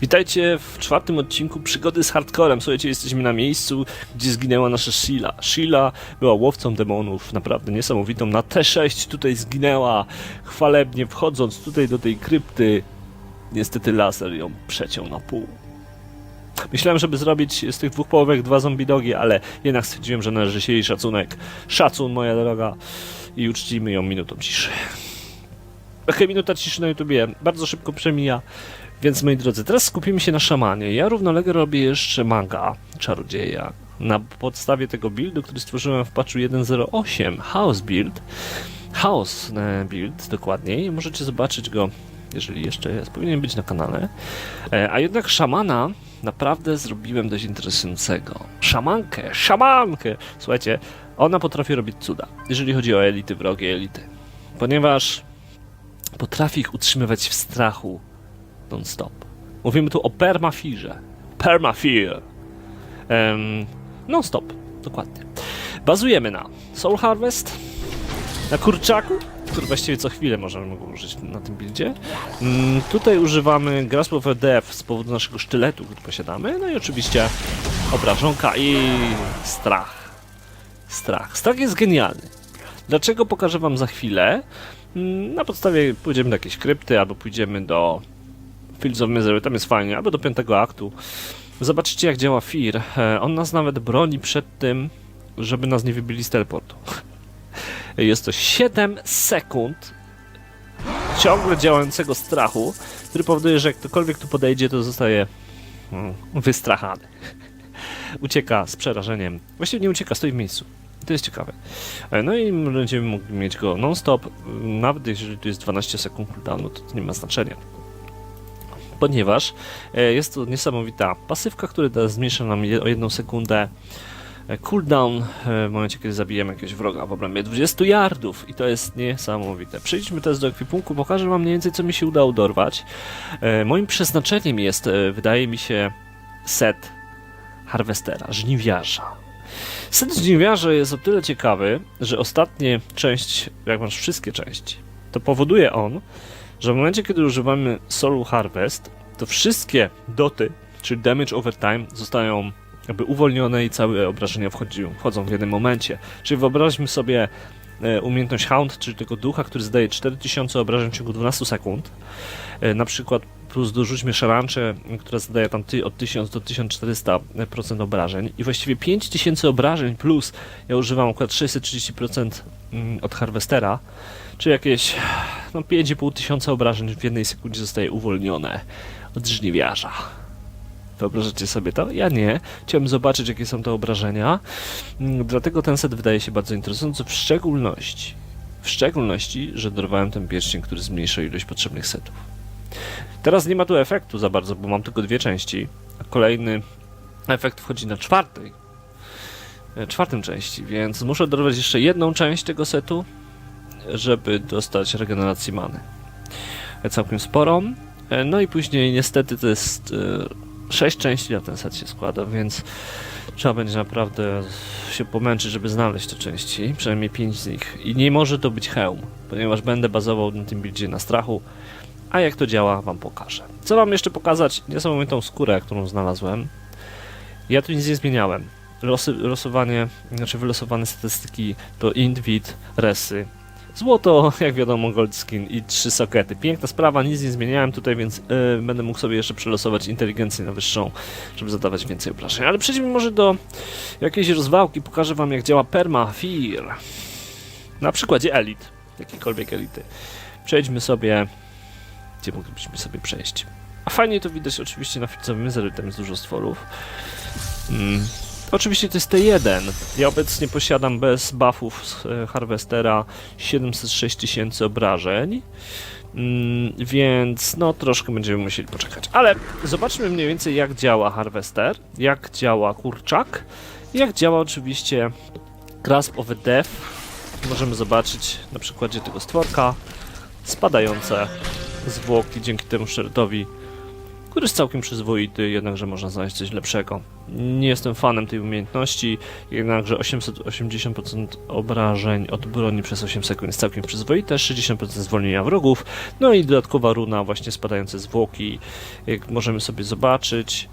Witajcie w czwartym odcinku Przygody z Hardcorem. Słuchajcie, jesteśmy na miejscu, gdzie zginęła nasza Sheila. Sheila była łowcą demonów, naprawdę niesamowitą. Na T6 tutaj zginęła, chwalebnie wchodząc tutaj do tej krypty. Niestety laser ją przeciął na pół. Myślałem, żeby zrobić z tych dwóch połówek dwa zombie dogi, ale jednak stwierdziłem, że należy się jej szacunek. Szacun, moja droga. I uczcimy ją minutą ciszy. Okej, minuta ciszy na YouTubie bardzo szybko przemija. Więc moi drodzy, teraz skupimy się na szamanie. Ja równolegle robię jeszcze maga, czarodzieja. Na podstawie tego buildu, który stworzyłem w patchu 1.08, House Build. House e, Build dokładniej. Możecie zobaczyć go, jeżeli jeszcze jest. Powinien być na kanale. E, A jednak szamana naprawdę zrobiłem dość interesującego. Szamankę, szamankę! Słuchajcie, ona potrafi robić cuda, jeżeli chodzi o elity, wrogie elity. Ponieważ potrafi ich utrzymywać w strachu non-stop. Mówimy tu o permafirze. Permafir. Um, non-stop, dokładnie. Bazujemy na Soul Harvest, na kurczaku, który właściwie co chwilę możemy go użyć na tym buildzie. Mm, tutaj używamy Grasp of Death z powodu naszego sztyletu, który posiadamy. No i oczywiście obrażonka i strach. Strach. Strach jest genialny. Dlaczego pokażę wam za chwilę? Mm, Na podstawie pójdziemy do jakiejś krypty, albo pójdziemy do Fields of Misery, tam jest fajnie, albo do piątego aktu. Zobaczycie jak działa Fear. E, On nas nawet broni przed tym, żeby nas nie wybili z teleportu. Jest to 7 sekund ciągle działającego strachu, który powoduje, że jak ktokolwiek tu podejdzie, to zostaje mm, wystrachany. Ucieka z przerażeniem. Właściwie nie ucieka, stoi w miejscu. To jest ciekawe. E, No i będziemy mogli mieć go non-stop, nawet jeżeli tu jest 12 sekund cooldownu, to, to nie ma znaczenia ponieważ e, jest to niesamowita pasywka, która zmniejsza nam o jedną sekundę cooldown e, w momencie, kiedy zabijemy jakiegoś wroga w obrębie 20 yardów i to jest niesamowite. Przejdźmy teraz do ekwipunku, pokażę wam mniej więcej, co mi się udało dorwać. E, Moim przeznaczeniem jest, e, wydaje mi się, set harwestera, żniwiarza. Set żniwiarza jest o tyle ciekawy, że ostatnia część, jak masz wszystkie części, to powoduje on, że w momencie, kiedy używamy Soul Harvest, to wszystkie doty, czyli damage over time, zostają jakby uwolnione i całe obrażenia wchodzą, wchodzą w jednym momencie. Czyli wyobraźmy sobie e, umiejętność Hound, czyli tego ducha, który zdaje 4000 obrażeń w ciągu 12 sekund. E, na przykład plus dorzućmy szaranczę, która zadaje tam ty, od 1000 do 1400% obrażeń i właściwie 5000 obrażeń plus ja używam akurat 630% mm, od Harvestera, czy jakieś no 5,5 tysiąca obrażeń w jednej sekundzie zostaje uwolnione od żniwiarza. Wyobrażacie sobie to? Ja nie. Chciałem zobaczyć, jakie są te obrażenia. Mm, Dlatego ten set wydaje się bardzo interesujący, w szczególności, w szczególności, że dorwałem ten pierścień, który zmniejsza ilość potrzebnych setów. Teraz nie ma tu efektu za bardzo, bo mam tylko dwie części, a kolejny efekt wchodzi na czwartej, e, czwartym części, więc muszę dorwać jeszcze jedną część tego setu, żeby dostać regeneracji many. E, Całkiem sporą. E, No i później niestety to jest 6 części na ten set się składa, więc trzeba będzie naprawdę się pomęczyć, żeby znaleźć te części, przynajmniej 5 z nich. I nie może to być hełm, ponieważ będę bazował na tym buildzie na strachu, a jak to działa wam pokażę. Co wam jeszcze pokazać? Niesamowitą skórę, którą znalazłem. Ja tu nic nie zmieniałem. Losy, losowanie, znaczy wylosowane statystyki to int, wid, resy, Złoto, jak wiadomo, gold skin i trzy sokety. Piękna sprawa, nic nie zmieniałem tutaj, więc yy, będę mógł sobie jeszcze przelosować inteligencję na wyższą, żeby zadawać więcej obrażeń. Ale przejdźmy może do jakiejś rozwałki, pokażę wam jak działa perma, fear. Na przykładzie elit, jakiejkolwiek elity. Przejdźmy sobie, gdzie moglibyśmy sobie przejść. A fajnie to widać oczywiście na filcowym tam jest dużo stworów. Mm. Oczywiście to jest T1. Ja obecnie posiadam bez buffów z e, Harvestera 706 tysięcy obrażeń. Mm, więc no troszkę będziemy musieli poczekać. Ale zobaczmy mniej więcej jak działa Harvester, jak działa kurczak, jak działa oczywiście Grasp of Death. Możemy zobaczyć na przykładzie tego stworka spadające zwłoki dzięki temu sztyledowi, który jest całkiem przyzwoity, jednakże można znaleźć coś lepszego. Nie jestem fanem tej umiejętności, jednakże 880% obrażeń od broni przez 8 sekund jest całkiem przyzwoite, 60% zwolnienia wrogów, no i dodatkowa runa, właśnie spadające zwłoki, jak możemy sobie zobaczyć,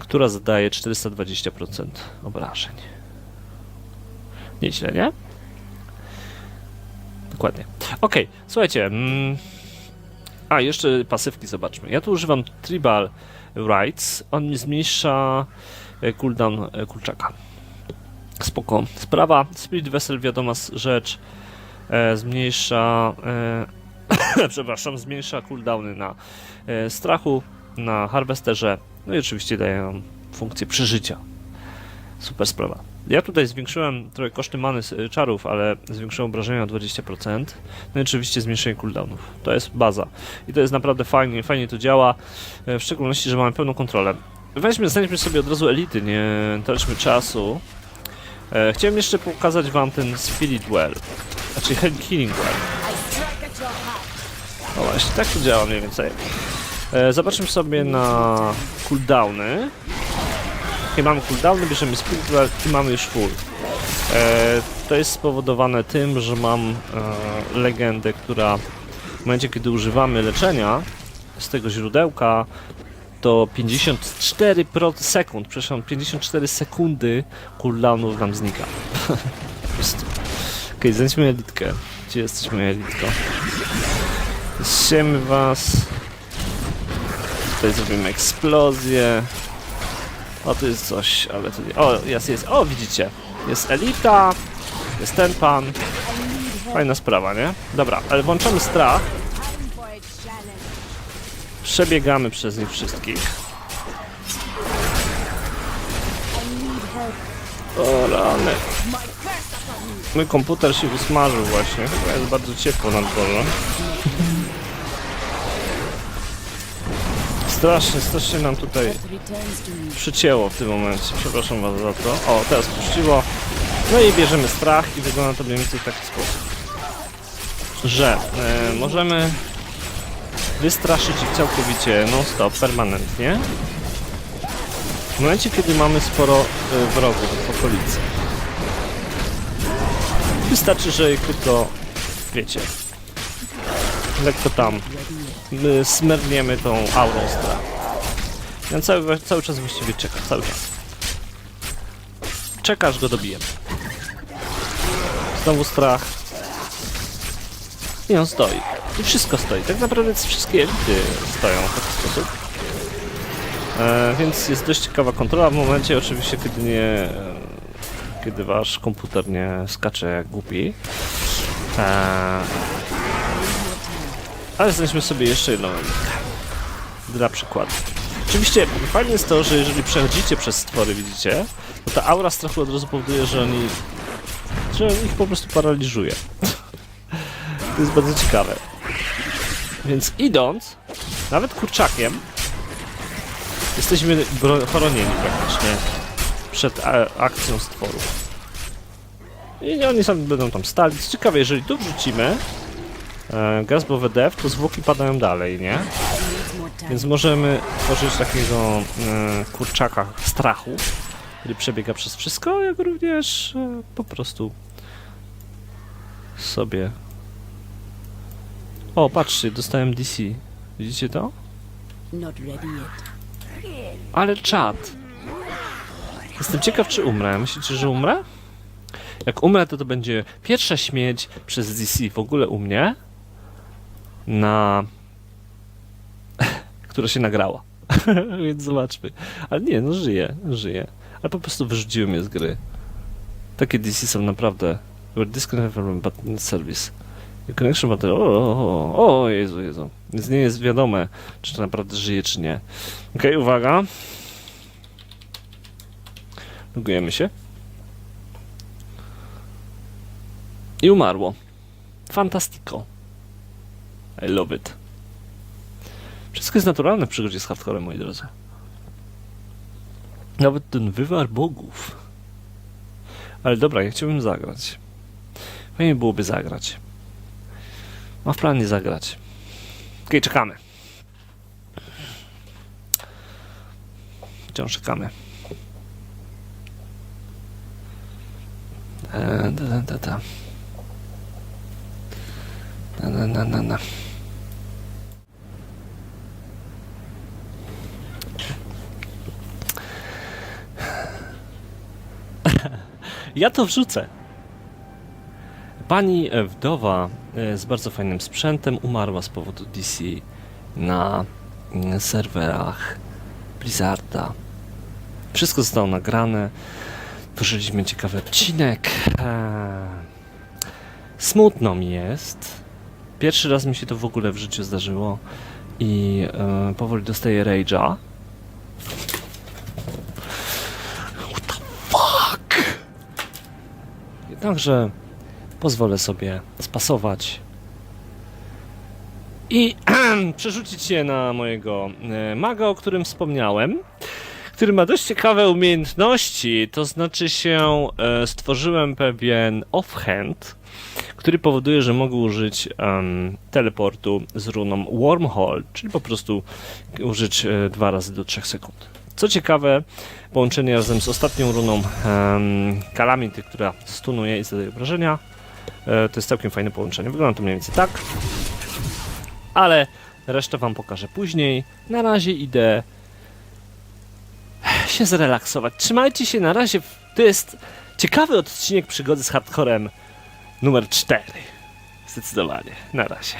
która zadaje 420% obrażeń. Nieźle, nie? Dokładnie. Okej, słuchajcie. Mm, a, jeszcze pasywki zobaczmy. Ja tu używam Tribal Rights. On mi zmniejsza e, cooldown e, kurczaka. Spoko. Sprawa. Spirit Vessel, wiadoma rzecz. E, zmniejsza. E, przepraszam, zmniejsza cooldowny na e, strachu, na harvesterze. No i oczywiście daje nam funkcję przeżycia. Super sprawa. Ja tutaj zwiększyłem trochę koszty many czarów, ale zwiększyłem obrażenia o 20%. No i oczywiście zmniejszenie cooldownów. To jest baza. I to jest naprawdę fajnie, fajnie to działa. e, W szczególności, że mamy pełną kontrolę. Weźmy, znajdźmy sobie od razu elity, nie traćmy czasu. E, chciałem jeszcze pokazać wam ten Spirit Well. Znaczy he- Healing Well. No właśnie, tak to działa mniej więcej. E, zobaczmy sobie na cooldowny. Kiedy mamy cooldowny, bierzemy Well i mamy już full. E, to jest spowodowane tym, że mam e, legendę, która w momencie, kiedy używamy leczenia z tego źródełka, to 54 pro sekund, przepraszam, 54 sekundy cooldownów nam znika. Okej, znajdźmy elitkę. Gdzie jesteś moja elitko? Siemy was. Tutaj zrobimy eksplozję. O, tu jest coś, ale tu nie. O, jest, jest. O, widzicie. Jest elita. Jest ten pan. Fajna sprawa, nie? Dobra, ale włączamy strach. Przebiegamy przez nich wszystkich. O rany. Mój komputer się usmażył właśnie. Chyba jest bardzo ciepło na dworze. Strasznie, strasznie nam tutaj przycięło w tym momencie. Przepraszam was za to. O, teraz puściło. No i bierzemy strach i wygląda to mniej więcej w taki sposób. Że e, możemy wystraszyć ich całkowicie non-stop, permanentnie. W momencie, kiedy mamy sporo e, wrogów w okolicy. Wystarczy, że ich tylko, wiecie, lekko tam my smerniemy tą aurą strachu. Ja cały, cały czas właściwie czeka, cały czas. Czeka, aż go dobijemy. Znowu strach. I on stoi. I wszystko stoi. Tak naprawdę wszystkie elity stoją w taki sposób. E, więc jest dość ciekawa kontrola w momencie oczywiście, kiedy nie... E, kiedy wasz komputer nie skacze jak głupi. E, ale znajdźmy sobie jeszcze jedną elitę. Dla przykładu. Oczywiście fajne jest to, że jeżeli przechodzicie przez stwory, widzicie, to ta aura strachu od razu powoduje, że oni... że ich po prostu paraliżuje. to jest bardzo ciekawe. Więc idąc, nawet kurczakiem, jesteśmy chronieni praktycznie przed a- akcją stworów. I oni sami będą tam stali. Co ciekawe, jeżeli tu wrzucimy e, gazbowe dev, to zwłoki padają dalej, nie? Więc możemy tworzyć takiego e, kurczaka strachu, który przebiega przez wszystko, jak również e, po prostu sobie. O, patrzcie, dostałem DC. Widzicie to? Ale czad. Jestem ciekaw, czy umrę. Myślicie, że umrę? Jak umrę, to to będzie pierwsza śmierć przez DC w ogóle u mnie na... która się nagrała. Więc zobaczmy. Ale nie, no żyję, żyję. Ale po prostu wyrzuciłem je z gry. Takie DC są naprawdę... Were disconnected from button service. Your connection button... O, o, o, o Jezu, Jezu. Więc nie jest wiadome, czy to naprawdę żyje, czy nie. Okej, uwaga. Logujemy się. I umarło. Fantastico. I love it. Wszystko jest naturalne w przygodzie z hardcorem, moi drodzy. Nawet ten wywar bogów. Ale dobra, ja chciałbym zagrać. Fajnie byłoby zagrać. Mam w planie zagrać. Okej, czekamy. wciąż czekamy. E, da, da, da, da. Na, na, na, na, na. Ja to wrzucę. Pani e, wdowa e, z bardzo fajnym sprzętem umarła z powodu DC na mm, serwerach Blizzarda. Wszystko zostało nagrane. Tworzyliśmy ciekawy odcinek. Eee, Smutno mi jest. Pierwszy raz mi się to w ogóle w życiu zdarzyło i e, powoli dostaję rage'a. Jednakże pozwolę sobie spasować i przerzucić się na mojego e, maga, o którym wspomniałem, który ma dość ciekawe umiejętności, to znaczy się e, stworzyłem pewien offhand, który powoduje, że mogę użyć em, teleportu z runą Wormhole, czyli po prostu użyć e, dwa razy do 3 sekund. Co ciekawe, połączenie razem z ostatnią runą um, która stunuje i zadaje obrażenia, e, to jest całkiem fajne połączenie. Wygląda to mniej więcej tak, ale resztę wam pokażę później. Na razie idę się zrelaksować. Trzymajcie się na razie. To jest ciekawy odcinek przygody z hardcorem numer 4. Zdecydowanie. Na razie.